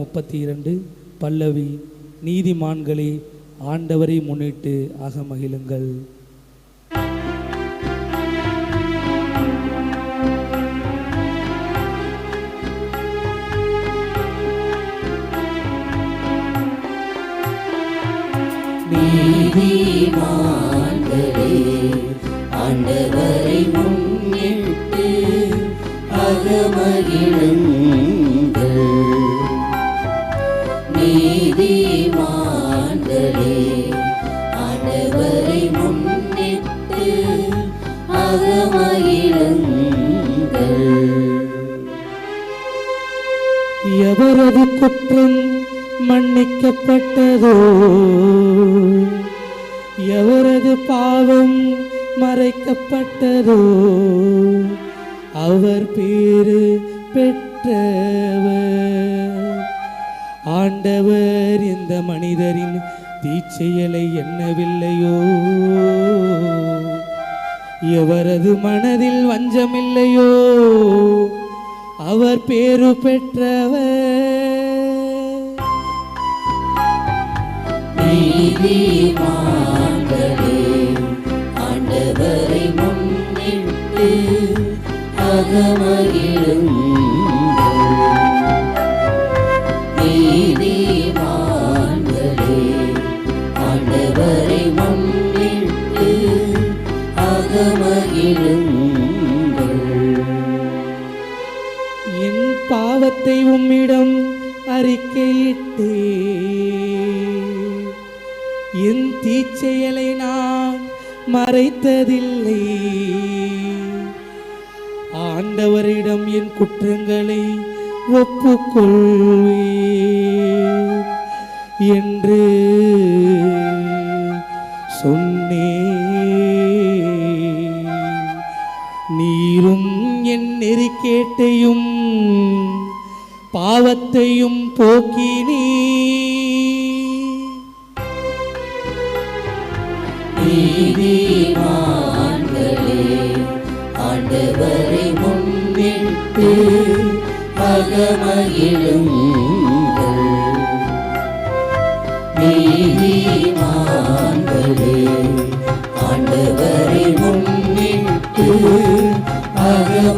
முப்பத்தி இரண்டு பல்லவி நீதிமான்களே ஆண்டவரை முன்னிட்டு அகமகிழுங்கள். நீதிமான்களே ஆண்டவரை முன்னிட்டு அகமகிழுங்கள். எவரது குற்றம் மன்னிக்கப்பட்டதோ? எவரது பாவம் மறைக்கப்பட்டதோ? அவர் பேரு பெற்றவர். ஆண்டவர் இந்த மனிதரின் தீச்செயலை எண்ணவில்லையோ? எவரது மனதில் வஞ்சமில்லையோ அவர் பேரு பெற்றவர். நீதிமான்களே ஆண்டவரை முன்னிட்டு அகமகிழும் என் பாவத்தை உம்மிடம் அறிக்கையிட்டே என் தீச்செயலை நான் மறைத்ததில்லை. ஆண்டவரிடம் என் குற்றங்களை ஒப்புக்கொள்வேன் என்று சொன்னேன். நீரும் என் நெறிக்கேட்டையும் பாவத்தையும் போக்கினீ. நீதிமான்களே ஆண்டவரை முன்னிட்டு அகமகிழுங்கள் நீதிமான்களே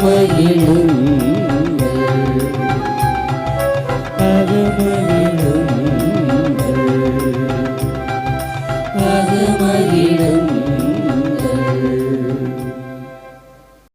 அகமயிலும் அகம